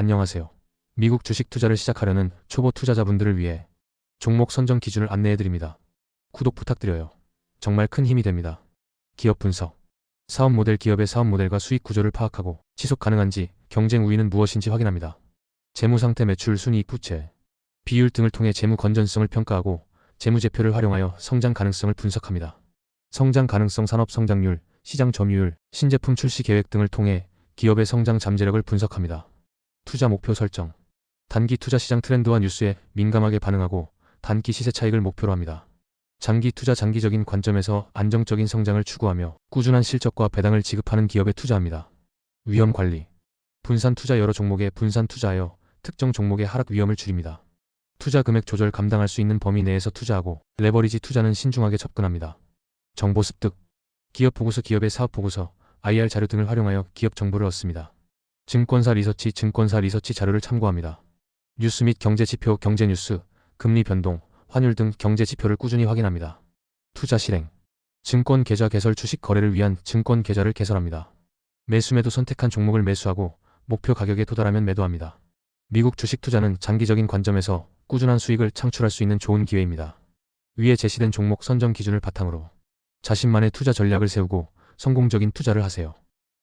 안녕하세요. 미국 주식 투자를 시작하려는 초보 투자자분들을 위해 종목 선정 기준을 안내해 드립니다. 구독 부탁드려요. 정말 큰 힘이 됩니다. 기업 분석. 사업 모델 기업의 사업 모델과 수익 구조를 파악하고 지속 가능한지 경쟁 우위는 무엇인지 확인합니다. 재무 상태 매출 순이익 부채, 비율 등을 통해 재무 건전성을 평가하고 재무제표를 활용하여 성장 가능성을 분석합니다. 성장 가능성 산업 성장률, 시장 점유율, 신제품 출시 계획 등을 통해 기업의 성장 잠재력을 분석합니다. 투자 목표 설정. 단기 투자 시장 트렌드와 뉴스에 민감하게 반응하고 단기 시세 차익을 목표로 합니다. 장기 투자 장기적인 관점에서 안정적인 성장을 추구하며 꾸준한 실적과 배당을 지급하는 기업에 투자합니다. 위험 관리. 분산 투자 여러 종목에 분산 투자하여 특정 종목의 하락 위험을 줄입니다. 투자 금액 조절 감당할 수 있는 범위 내에서 투자하고 레버리지 투자는 신중하게 접근합니다. 정보 습득. 기업 보고서 기업의 사업 보고서, IR 자료 등을 활용하여 기업 정보를 얻습니다. 증권사 리서치 증권사 리서치 자료를 참고합니다. 뉴스 및 경제 지표 경제 뉴스, 금리 변동, 환율 등 경제 지표를 꾸준히 확인합니다. 투자 실행. 증권 계좌 개설 주식 거래를 위한 증권 계좌를 개설합니다. 매수 매도 선택한 종목을 매수하고 목표 가격에 도달하면 매도합니다. 미국 주식 투자는 장기적인 관점에서 꾸준한 수익을 창출할 수 있는 좋은 기회입니다. 위에 제시된 종목 선정 기준을 바탕으로 자신만의 투자 전략을 세우고 성공적인 투자를 하세요.